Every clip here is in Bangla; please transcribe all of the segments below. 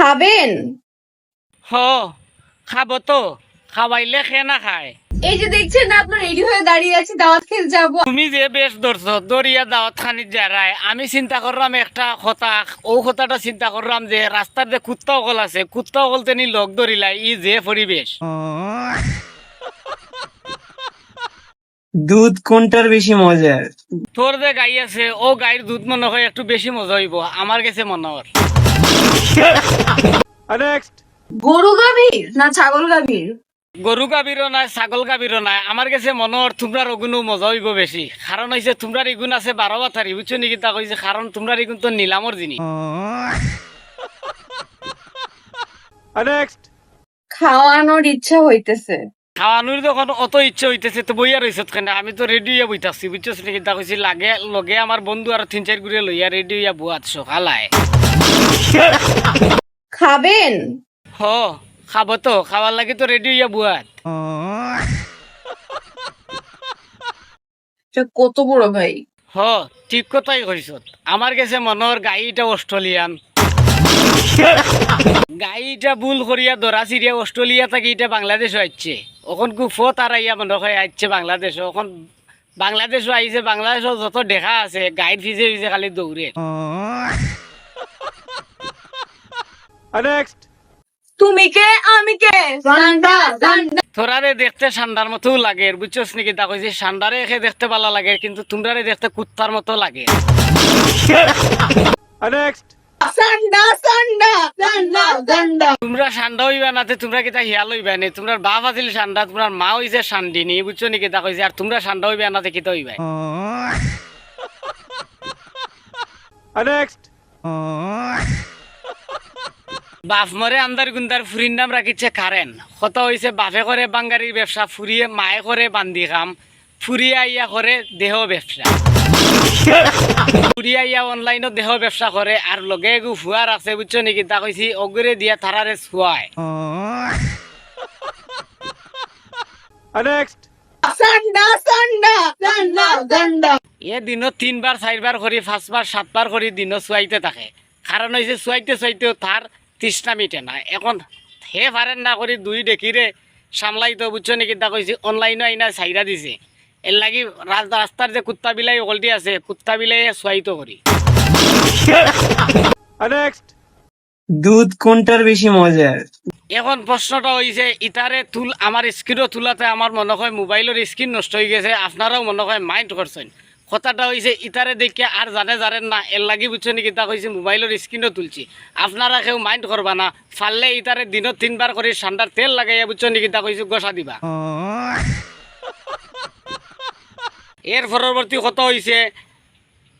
খাবেন? হ খাব তো খাওয়াইলে খে না খায়। এই যে দেখছেন না আপনার রেডি হয়ে দাঁড়িয়ে আছি দাওয়াত খেতে যাব। তুমি যে বেশ ধরছো দরিয়া দাওয়াত খানিত যারাই আমি চিন্তা করলাম একটা কথা ও কথাটা চিন্তা করলাম যে রাস্তার যে কুত্তা অকল আছে কুত্তা অকল তেনি লগ ধরিলাই ই যে পরিবেশ। দুধ কোনটার বেশি মজার? তোর যে গাই আছে ও গাইর দুধ মনে হয় একটু বেশি মজা হইব আমার কাছে মনে হয়। গরু গাভীর না ছাগল গাভীর গরু গাভীরও নাই ছাগল গাভীরও নাই। আমার কাছে মনে হয় তোমরার অগুনো মজা হইব বেশি কারণ হয়েছে তোমরার ইগুণ আছে বারো বাথারি বুঝছ নাকি তা কইছে কারণ তোমরার ইগুণ তো নিলামর জিনিস খাওয়ানোর ইচ্ছা হইতেছে। খাওয়ানোর যখন অত ইচ্ছে হইতেছে তো বইয়া রইছত কেন আমি তো রেডি হইয়া বইতাছি বুঝছ নাকি তা কইছি লাগে লগে আমার বন্ধু আর তিন চার ঘুরে লইয়া রেডি হইয়া বুয়াত সকালায়। খাবেন? হ খাব তো খাওয়ার লাগে তো রেডি হইয়া বুয়াত কত বড় ভাই? হ ঠিক কথাই কইছত আমার কাছে মনের গাড়িটা অস্ট্রেলিয়ান গাড়িটা ভুল করিয়া ধরা চিরিয়া অস্ট্রেলিয়া থেকে এটা বাংলাদেশ আইছে ওখন কুফো তার আইয়া মনে হয় আইছে বাংলাদেশ ওখন বাংলাদেশও আইছে বাংলাদেশও যত দেখা আছে গাইড ফিজে ফিজে খালি দৌড়ে তুমি কে আমি কে তোরারে দেখতে সান্ডার মতো লাগে বুঝছস নাকি তা কইছে সান্ডারে এখে দেখতে ভালো লাগে কিন্তু তোমরারে দেখতে কুত্তার মতো লাগে। জান্ডা তোমরা সান্ডা হইবা নাতে তোমরা কিতা হিয়াল হইবা নি? তোমরা বাপ আছিল সান্ডা তোমার মা হইছে সান্ডিনি বুঝছ নাকি তা কইছে? আর তোমরা সান্ডা হইবা নাতে কিতা হইবা? বাপ মরে আন্দার গুন্দার ফুরির নাম রাখিছে কারেন কত হইছে বাপে করে বাঙ্গারির ব্যবসা ফুরিয়ে মায়ে করে বান্দি কাম ফুরিয়ে আইয়া করে দেহ ব্যবসা। আইয়া অনলাইনত দেহ ব্যবসা করে আর লগে এগু ফুয়ার আছে বুঝছ নাকি তা কইছি অগুরে দিয়া তারারে ছুয়ায় সান্ডা সান্ডা জান্ডা জান্ডা এ দিনত তিনবার চারবার করি পাঁচবার সাতবার করি দিনত চুয়াইতে থাকে। কারণ হয়েছে চুয়াইতে চুয়াইতেও তার তৃষ্ণা মিটে না। এখন হে পারেন না করি দুই ডেকিরে সামলাইতো বুঝছ নাকি তা কইছি অনলাইনে আইনা চাইরা দিছে। এর লাগি রাস্তা রাস্তার যে কুত্তা বিলাই ওগলটি আছে কুত্তা বিলাই চুয়াইতো করি দুধ কোনটার বেশি মজার এখন প্রশ্নটা হয়েছে ইটারে তুল আমার স্ক্রিনও তুলাতে আমার মনে হয় মোবাইলের স্ক্রিন নষ্ট হয়ে গেছে আপনারাও মনে হয় মাইন্ড করছেন কথাটা হয়েছে ইটারে দেখে আর জানে জানেন না এর লাগি বুঝছেন নাকি তা কইছে মোবাইলের স্ক্রিনও তুলছি। আপনারা কেউ মাইন্ড করবা না ফাললে ইটারে দিনত তিনবার করে ঠান্ডার তেল লাগাইয়া বুঝছেন নাকি তা কইছে গোসা দিবা। এর পরবর্তী কথা হয়েছে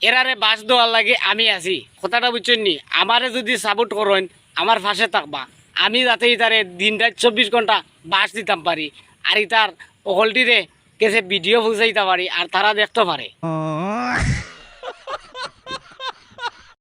এরারে বাস দেওয়ার লাগে আমি আছি। কথাটা বুঝছেন নি? আমারে যদি সাপোর্ট করেন, আমার পাশে থাকবা। আমি যাতে ইতারে দিন রাত চব্বিশ ঘণ্টা বাস দিতাম পারি। আর ইতার অকলটিরে কেসে ভিডিও বুঝাইতে পারি, আর তারা দেখতে পারে।